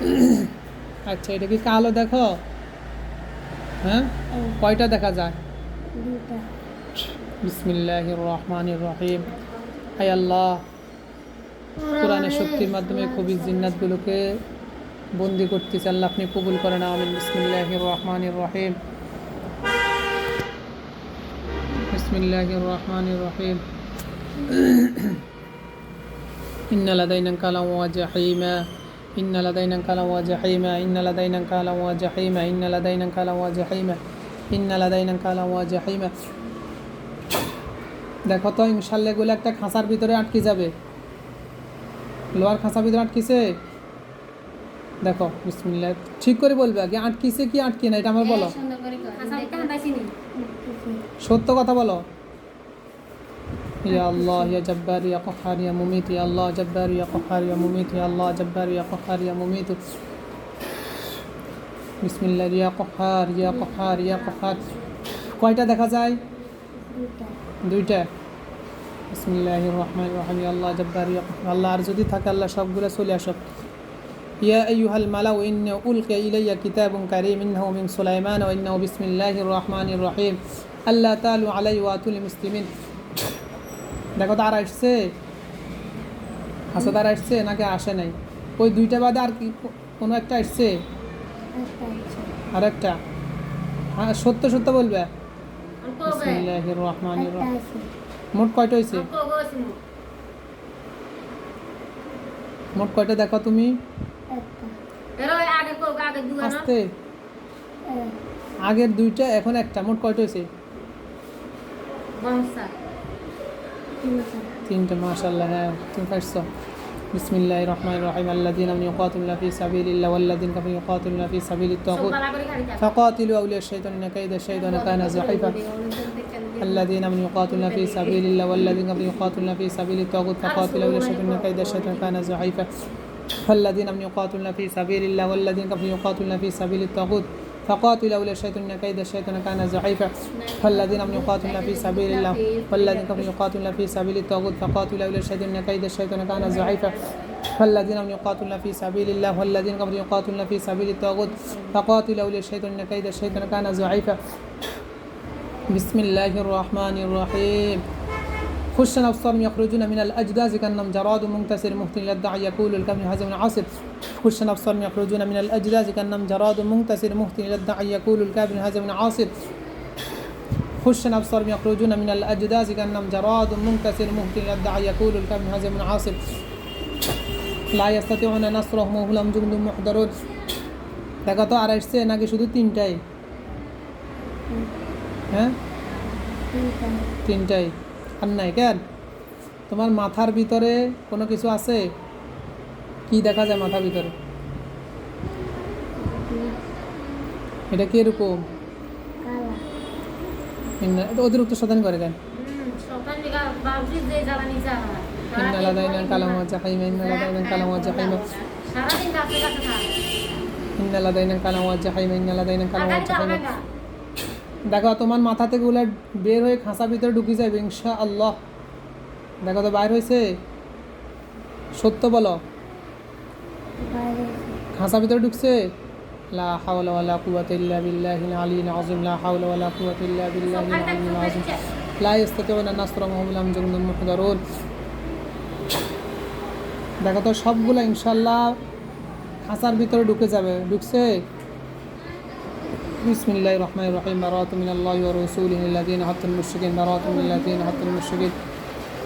আচ্ছা এটা কি কালো দেখো হ্যাঁ কয়টা দেখা যায় দুটা বিসমিল্লাহ রহমান রহিম হাই আল্লাহ কোরআনের শক্তির মাধ্যমে কবি জিন্নাতগুলোকে বন্দি করতেছে আল্লাহ আপনি কবুল করেন আমিন বিসমিল্লাহ রহমান রহিম বিসমিল্লাহ রহমান রহিম إن لدينا كلا وجحيما إن لدينا كلا وجحيما إن لدينا كلا وجحيما إن لدينا كلا وجحيما إن لدينا كلا وجحيما দেখো তো ইনশাল্লাহ এগুলো একটা খাঁচার ভিতরে আটকে যাবে লোহার খাঁচার ভিতরে আটকিছে দেখো বিসমিল্লাহ ঠিক করে বলবে আগে আটকিছে কি আটকে না এটা আমার বলো সত্য কথা বলো يا الله يا جبار يا قهار يا مميت يا الله جبار يا قهار يا مميت يا الله جبار يا قهار يا مميت بسم الله يا قهار يا قهار يا قهار কয়টা দেখা যায় দুটা দুইটা বিসমিল্লাহ রহমান রহিম ইয়া আল্লাহ জব্বার ইয়া কহ্হার। আল্লাহ আর যদি থাকে আল্লাহ সবগুলো চলে আসো ইয়া আইয়ুহাল মালাউ ইন্না উলকিয়া ইলাইয়া কিতাবুন কারীম ইন্নাহু মিন সুলাইমান ওয়া ইন্নাহু বিসমিল্লাহির রহমানির রহিম আল্লাহ তাআলু আলাইহি ওয়া আতুল মুসলিমিন দেখো তো আর আসছে হাসাদ আর আসছে নাকি আসে নাই? ওই দুইটা বাদে আর কি কোনো একটা আসছে আর একটা হ্যাঁ সত্য সত্য বলবে? মোট কয়টা হয়েছে? মোট? কয়টা দেখো তুমি? একটা। আস্তে। আগের দুইটা এখন একটা। মোট কয়টা হয়েছে? তিনটা তিনটা মাশাল্লাহ হ্যাঁ তুমি পারছো বিসমিল্লাহ রহমান রহিম আল্লাদিন আমি يقاتلون في سبيل الله والذين كفروا يقاتلون في سبيل الطاغوت فقاتلوا أولياء الشيطان إن كيد الشيطان كان ضعيفا الذين من يقاتلون في سبيل الله والذين كفروا يقاتلون في سبيل الطاغوت فقاتلوا أولياء الشيطان إن كيد الشيطان كان ضعيفا فالذين من يقاتلون في سبيل الله والذين كفروا يقاتلون في سبيل الطاغوت فقاتلوا أولياء الشيطان إن كيد الشيطان كان ضعيفا. فالذين من يقاتلون في سبيل الله والذين كفروا يقاتلون في سبيل الطاغوت فقاتلوا أولياء الشيطان إن كيد الشيطان كان ضعيفا. فالذين من يقاتلون في سبيل الله والذين كفروا يقاتلون في سبيل الطاغوت فقاتلوا أولياء الشيطان إن كيد الشيطان كان ضعيفا. بسم الله الرحمن الرحيم. خش أبصارهم يخرجون من الأجداث كأنهم جراد منكسر مهتل الداعي يقول الكافر هزم عاصف خش أبصارهم يخرجون من الأجداث كأنهم جراد منكسر مهتل الداعي يقول الكافر هزم عاصف خش أبصارهم يخرجون من الأجداث كأنهم جراد منكسر مهتل الداعي يقول الكافر هزم عاصف لا يستطيعون نصرهم وهم لهم جند محضرون দেখো তো আর আসছে নাকি শুধু তিনটাই হ্যাঁ তিনটা তিনটাই আর নাই কেন তোমার মাথার ভিতরে কোনো কিছু আছে কি দেখা যায় মাথার ভিতরে? এটা কীরকম কালা। অতিরিক্ত শতানি করে কেন? জাহাইমা দেখো তোমার মাথা থেকে ওগুলা বের হয়ে খাঁচা ভিতরে ঢুকে যাবে ইনশা আল্লাহ দেখো তো বাইর হয়েছে সত্য বলো। খাঁচা ভিতরে ঢুকছে? লা হাওলা ওয়ালা কুওয়াতা ইল্লা বিল্লাহিল আলিয়্যিল আযীম লা হাওলা ওয়ালা কুওয়াতা ইল্লা বিল্লাহিল আলিয়্যিল আযীম। লা ইস্তাতিউনা নাসরাহুম লাম জুনুদুম মুহদারুন। দেখো তো সবগুলো ইনশাল্লাহ খাঁচার ভিতরে ঢুকে যাবে। ঢুকছে? বিসমিল্লাহির রহমানির রহিম। বারাতু মিনাল্লাহি ওয়া রাসূলিহি আল্লাযীনা হাত্তাল মুশরিকিন। বারাতু মিনাল্লাযীনা হাত্তাল মুশরিকিন।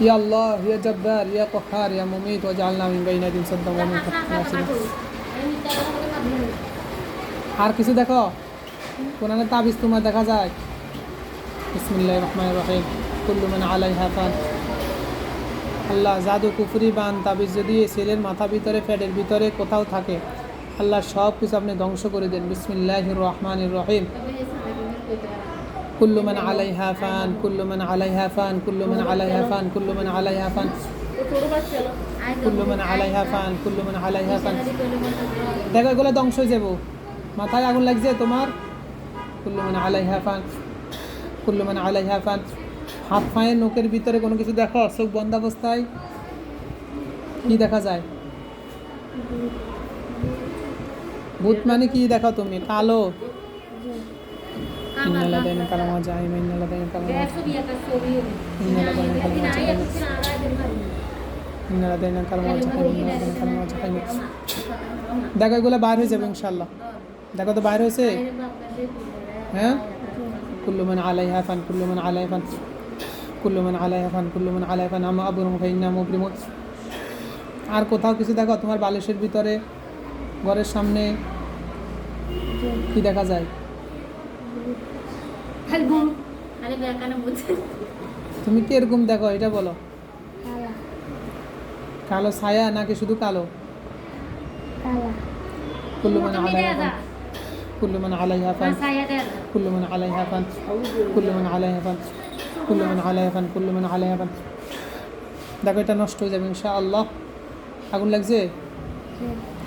ইয়া আল্লাহ ইয়া জব্বার ইয়া কহার ইয়া মুমিত ওয়াজআলনা মিন বাইনি ইয়াদিন সাদ্দাম ওয়া মিন আর কিছু দেখো? কোরআনের তাবিজ তোমার দেখা যায়? বিসমিল্লাহির রহমানির রহিম। কুল্লু মান আলাইহা ফান। আল্লাহ জাদু কুফরি বান তাবিজ যদি ছেলের মাথা ভিতরে পেটের ভিতরে কোথাও থাকে, আল্লাহ সব কিছু আপনি ধ্বংস করে দেন। বিসমিল্লাহির রহমানির রহিম। কুল্লু মান আলাইহা ফান, কুল্লু মান আলাইহা ফান, কুল্লু মান আলাইহা ফান, কুল্লু মান আলাইহা ফান। কুল্লু মান আলাইহা ফান, কুল্লু মান আলাইহা ফান। দেখো, এগুলো ধ্বংস হয়ে যাব। মাথায় আগুন লাগছে তোমার? কুল্লু মানে আলাইহা ফান। কুল্লু মানে আলাইহা ফান। হাত পায়ের নোকের ভিতরে কোনো কিছু দেখো? চোখ বন্ধ অবস্থায়? কি দেখা যায়? ভূত মানে কি দেখো তুমি? কালো। দেখো এগুলো বাইর হয়ে যাবে ইনশাল্লাহ দেখো তো বাইর হয়েছে হ্যাঁ কুল্লুমান আলাই হাফান কুল্লুমান আলাই হাফান কুল্লু মানে আলাই হাফান কুল্লুমান আলাই ফান আমা আবুর মুখাইনা মুবরিম আর কোথাও কিছু দেখো? তোমার বালিশের ভিতরে, ঘরের সামনে কি দেখা যায়? অ্যালবাম। তুমি কি এরকম দেখো? এটা বলো। কালো। ছায়া নাকি শুধু কালো? মানে মানে কুল্লু মানে আলাইহা ফান। কুল্লু মানে আলাইহা ফান। কুল্লু মানে আলাইহা ফান। মানে আলাইহা ফান। কুল্লু মানে আলাইহা কুল্লু মানে আলাইহা ফান। দেখো এটা নষ্ট হয়ে যাবে ইনশা আল্লাহ আগুন লাগছে?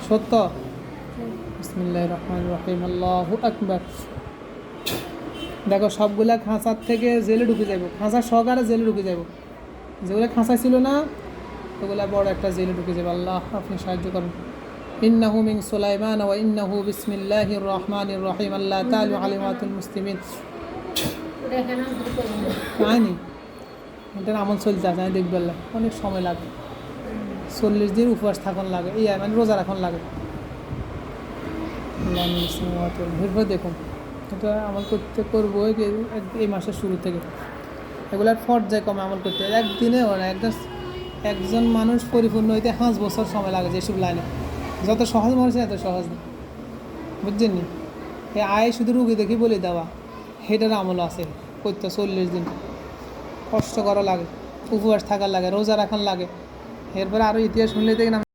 সত্য? বিসমিল্লাহির রহমানির রহিম। আল্লাহু আকবার। দেখো, সবগুলা খাঁচার থেকে জেলে ঢুকে যাইব। খাঁচা সহকারে জেলে ঢুকে যাইব। যেগুলো খাঁচা ছিল না, ওগুলা বড় একটা জেলে ঢুকে যাবে। আল্লাহ আপনি সাহায্য করুন। ইন্নাহু মিন সুলাইমান ওয়া ইন্নাহু বিসমিল্লাহির রহমানির রহিম। আল্লাহ তাআলু আলিমাতুল মুসলিমিন। হয়নি এটার আমল চলতে আছে আমি দেখবে। অনেক সময় লাগে। চল্লিশ দিন উপবাস থাকুন লাগে। এই মানে রোজা রাখন লাগে। এরপর দেখুন। এটা আমল করতে করব এই মাসের শুরু থেকে। এগুলো এগুলার পর্যায়ে কমে আমল করতে। একদিনে হয় না একজন একজন মানুষ পরিপূর্ণ হইতে পাঁচ বছর সময় লাগে যেসব লাইনে। যত সহজ মনে হচ্ছে এত সহজ না। বুঝছেন নি? এই আয় শুধু রুগী দেখি বলে দেওয়া, সেটার আমল আছে। করতে চল্লিশ দিন। কষ্ট করা লাগে, উপবাস থাকার লাগে, রোজা রাখার লাগে। এরপরে আরও ইতিহাস শুনলে দেখি না